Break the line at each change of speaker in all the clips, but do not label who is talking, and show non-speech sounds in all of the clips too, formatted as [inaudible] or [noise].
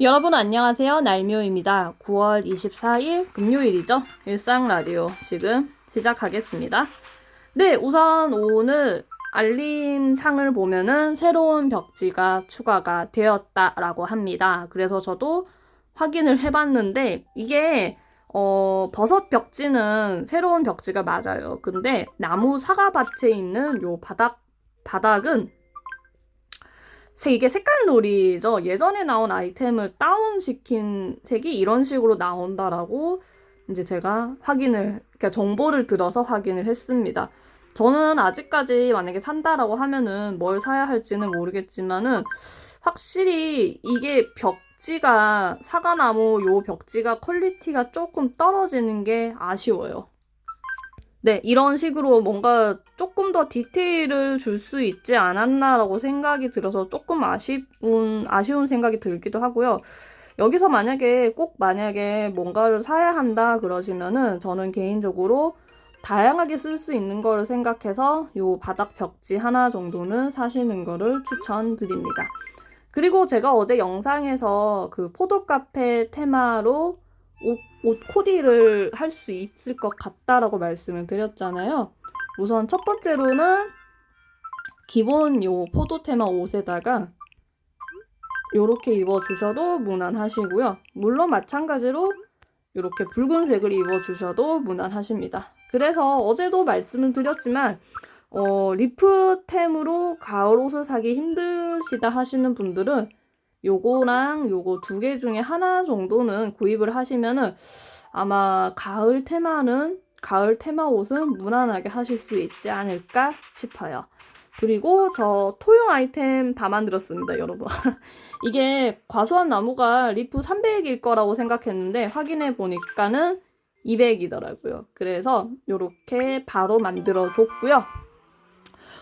여러분 안녕하세요. 날묘입니다. 9월 24일 금요일이죠. 일상 라디오 지금 시작하겠습니다. 네, 우선 오늘 알림 창을 보면은 새로운 벽지가 추가가 되었다라고 합니다. 그래서 저도 확인을 해봤는데 이게 어, 버섯 벽지는 새로운 벽지가 맞아요. 근데 나무 사과밭에 있는 요 바닥 바닥은 색 이게 색깔 놀이죠. 예전에 나온 아이템을 다운시킨 색이 이런 식으로 나온다라고 이제 제가 확인을 그러니까 정보를 들어서 확인을 했습니다. 저는 아직까지 만약에 산다라고 하면은 뭘 사야 할지는 모르겠지만은 확실히 이게 벽지가 사과나무 요 벽지가 퀄리티가 조금 떨어지는 게 아쉬워요. 네, 이런 식으로 뭔가 조금 더 디테일을 줄 수 있지 않았나라고 생각이 들어서 조금 아쉬운, 아쉬운 생각이 들기도 하고요. 여기서 만약에 꼭 만약에 뭔가를 사야 한다 그러시면은 저는 개인적으로 다양하게 쓸 수 있는 거를 생각해서 요 바닥 벽지 하나 정도는 사시는 거를 추천드립니다. 그리고 제가 어제 영상에서 그 포도 카페 테마로 옷, 옷 코디를 할 수 있을 것 같다라고 말씀을 드렸잖아요. 우선 첫 번째로는 기본 요 포도 테마 옷에다가 요렇게 입어주셔도 무난하시고요. 물론 마찬가지로 이렇게 붉은색을 입어주셔도 무난하십니다. 그래서 어제도 말씀을 드렸지만 어, 리프템으로 가을 옷을 사기 힘드시다 하시는 분들은 요거랑 요거 두 개 중에 하나 정도는 구입을 하시면은 아마 가을 테마는 가을 테마 옷은 무난하게 하실 수 있지 않을까 싶어요. 그리고 저 토용 아이템 다 만들었습니다, 여러분. [laughs] 이게 과수원 나무가 리프 300일 거라고 생각했는데 확인해 보니까는 200이더라고요. 그래서 이렇게 바로 만들어 줬고요.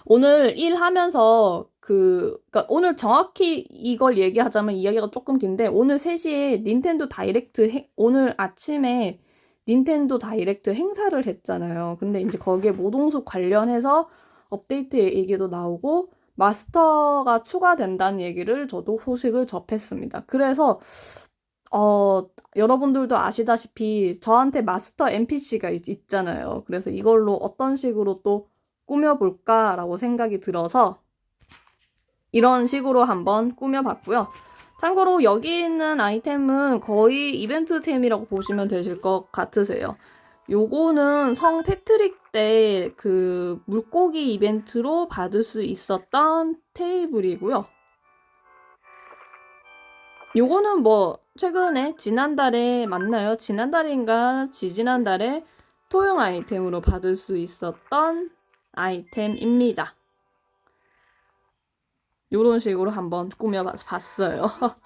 오늘 일하면서 그, 그니까 오늘 정확히 이걸 얘기하자면 이야기가 조금 긴데, 오늘 3시에 닌텐도 다이렉트, 행, 오늘 아침에 닌텐도 다이렉트 행사를 했잖아요. 근데 이제 거기에 모동숲 관련해서 업데이트 얘기도 나오고, 마스터가 추가된다는 얘기를 저도 소식을 접했습니다. 그래서, 어, 여러분들도 아시다시피 저한테 마스터 NPC가 있, 있잖아요. 그래서 이걸로 어떤 식으로 또 꾸며볼까라고 생각이 들어서 이런 식으로 한번 꾸며봤고요. 참고로 여기 있는 아이템은 거의 이벤트템이라고 보시면 되실 것 같으세요. 요거는 성 패트릭 때 그 물고기 이벤트로 받을 수 있었던 테이블이고요. 요거는 뭐 최근에 지난달에 맞나요? 지난달인가 지지난달에 토용 아이템으로 받을 수 있었던 아이템입니다. 이런 식으로 한번 꾸며봤어요. [laughs]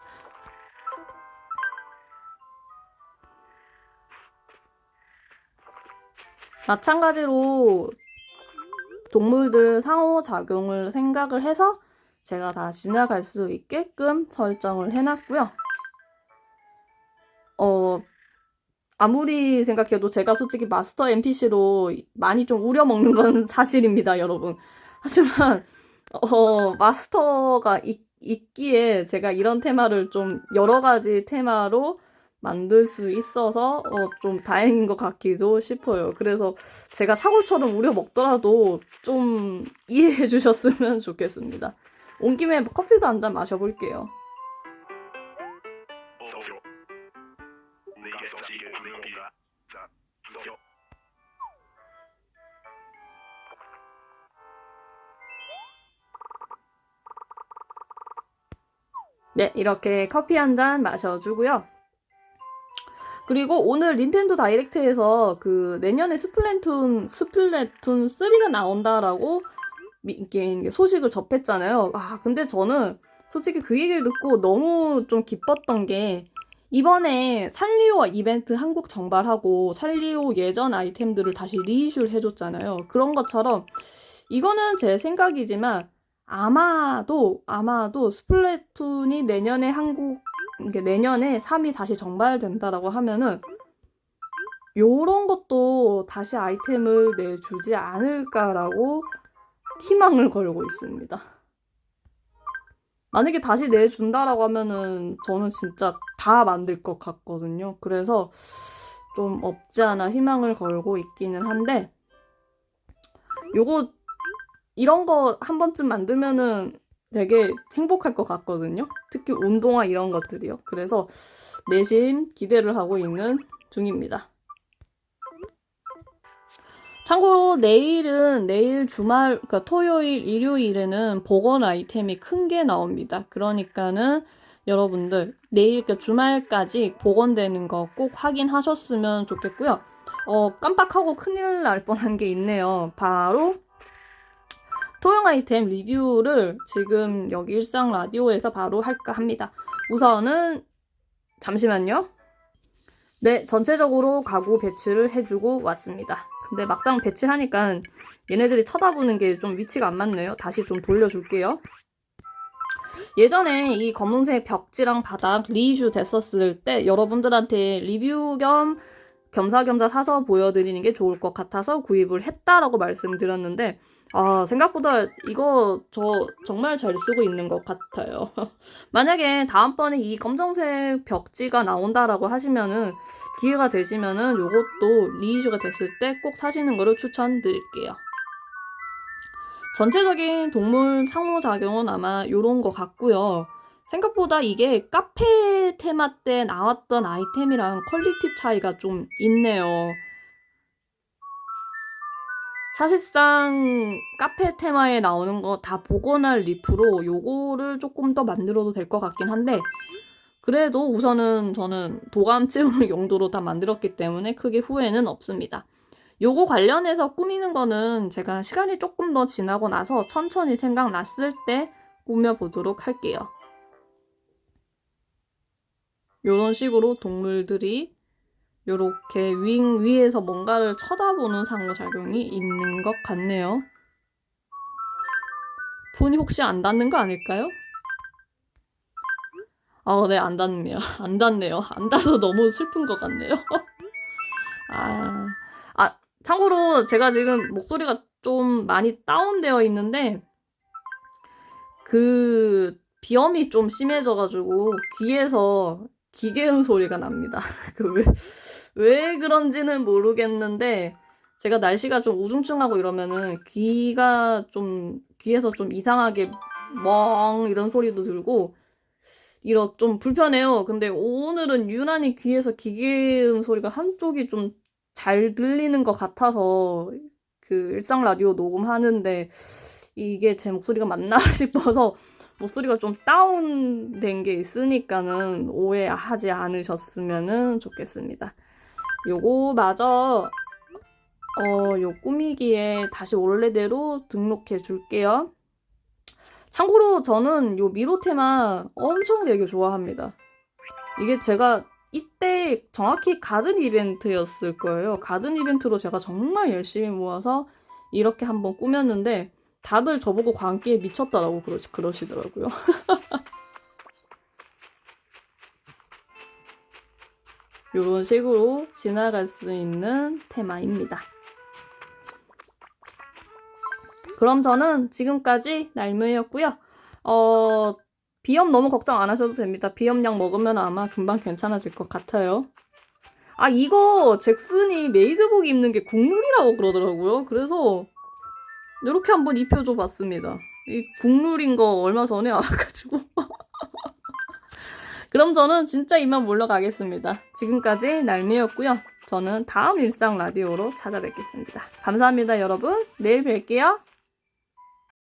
마찬가지로 동물들 상호작용을 생각을 해서 제가 다 지나갈 수 있게끔 설정을 해놨고요. 어, 아무리 생각해도 제가 솔직히 마스터 NPC로 많이 좀 우려먹는 건 [laughs] 사실입니다, 여러분. 하지만, 어, 마스터가 있, 있기에 제가 이런 테마를 좀 여러 가지 테마로 만들 수 있어서 어, 좀 다행인 것 같기도 싶어요. 그래서 제가 사골처럼 우려 먹더라도 좀 이해해 [laughs] 주셨으면 좋겠습니다. 온 김에 커피도 한 잔 마셔볼게요. 네, 이렇게 커피 한 잔 마셔주고요. 그리고 오늘 닌텐도 다이렉트에서 그 내년에 스플래툰, 스플래툰 3가 나온다라고 소식을 접했잖아요. 아, 근데 저는 솔직히 그 얘기를 듣고 너무 좀 기뻤던 게 이번에 살리오 이벤트 한국 정발하고 살리오 예전 아이템들을 다시 리이슈를 해줬잖아요. 그런 것처럼 이거는 제 생각이지만 아마도 아마도 스플래툰이 내년에 한국 내년에 3이 다시 정발된다라고 하면은 요런 것도 다시 아이템을 내주지 않을까라고 희망을 걸고 있습니다. 만약에 다시 내준다라고 하면은 저는 진짜 다 만들 것 같거든요. 그래서 좀 없지 않아 희망을 걸고 있기는 한데 요거 이런 거 한 번쯤 만들면은 되게 행복할 것 같거든요. 특히 운동화 이런 것들이요. 그래서 내심 기대를 하고 있는 중입니다. 참고로 내일은 내일 주말 그러니까 토요일 일요일에는 복원 아이템이 큰 게 나옵니다. 그러니까는 여러분들 내일 그 주말까지 복원되는 거 꼭 확인하셨으면 좋겠고요. 어 깜빡하고 큰일 날 뻔한 게 있네요. 바로 토용 아이템 리뷰를 지금 여기 일상 라디오에서 바로 할까 합니다. 우선은 잠시만요. 네, 전체적으로 가구 배치를 해주고 왔습니다. 근데 막상 배치하니까 얘네들이 쳐다보는 게 좀 위치가 안 맞네요. 다시 좀 돌려줄게요. 예전에 이 검은색 벽지랑 바닥 리이슈 됐었을 때 여러분들한테 리뷰 겸 겸사겸사 사서 보여드리는 게 좋을 것 같아서 구입을 했다라고 말씀드렸는데 아, 생각보다 이거 저 정말 잘 쓰고 있는 것 같아요. [laughs] 만약에 다음번에 이 검정색 벽지가 나온다라고 하시면은 기회가 되시면은 요것도 리이슈가 됐을 때 꼭 사시는 거를 추천드릴게요. 전체적인 동물 상호작용은 아마 요런 것 같고요. 생각보다 이게 카페 테마 때 나왔던 아이템이랑 퀄리티 차이가 좀 있네요. 사실상 카페 테마에 나오는 거 다 복원할 리프로 요거를 조금 더 만들어도 될 것 같긴 한데 그래도 우선은 저는 도감 채우는 [laughs] 용도로 다 만들었기 때문에 크게 후회는 없습니다. 요거 관련해서 꾸미는 거는 제가 시간이 조금 더 지나고 나서 천천히 생각났을 때 꾸며보도록 할게요. 요런 식으로 동물들이 요렇게 윙 위에서 뭔가를 쳐다보는 상호작용이 있는 것 같네요. 폰이 혹시 안 닿는 거 아닐까요? 아, 네, 안 닿네요. [laughs] 안 닿네요. 안 닿아서 너무 슬픈 것 같네요. [laughs] 아, 아, 참고로 제가 지금 목소리가 좀 많이 다운되어 있는데, 그, 비염이 좀 심해져가지고, 귀에서 기계음 소리가 납니다. [laughs] 그 왜, 왜 그런지는 모르겠는데, 제가 날씨가 좀 우중충하고 이러면은 귀가 좀, 귀에서 좀 이상하게 멍 이런 소리도 들고, 이러 좀 불편해요. 근데 오늘은 유난히 귀에서 기계음 소리가 한쪽이 좀 잘 들리는 것 같아서 그 일상 라디오 녹음하는데 이게 제 목소리가 맞나 [laughs] 싶어서 목소리가 좀 다운된 게 있으니까는 오해하지 않으셨으면 좋겠습니다. 요거 마저 어, 요 꾸미기에 다시 원래대로 등록해 줄게요. 참고로 저는 요 미로 테마 엄청 되게 좋아합니다. 이게 제가 이때 정확히 가든 이벤트였을 거예요. 가든 이벤트로 제가 정말 열심히 모아서 이렇게 한번 꾸몄는데 다들 저보고 광기에 미쳤다라고 그러, 그러시더라고요. [laughs] 이런 식으로 지나갈 수 있는 테마입니다. 그럼 저는 지금까지 날무였고요. 어, 비염 너무 걱정 안 하셔도 됩니다. 비염약 먹으면 아마 금방 괜찮아질 것 같아요. 아, 이거 잭슨이 메이드복 입는 게 국룰이라고 그러더라고요. 그래서 이렇게 한번 입혀줘 봤습니다. 이 국룰인 거 얼마 전에 [laughs] 알아가지고. 그럼 저는 진짜 이만 물러가겠습니다. 지금까지 날미였고요. 저는 다음 일상 라디오로 찾아뵙겠습니다. 감사합니다, 여러분. 내일 뵐게요.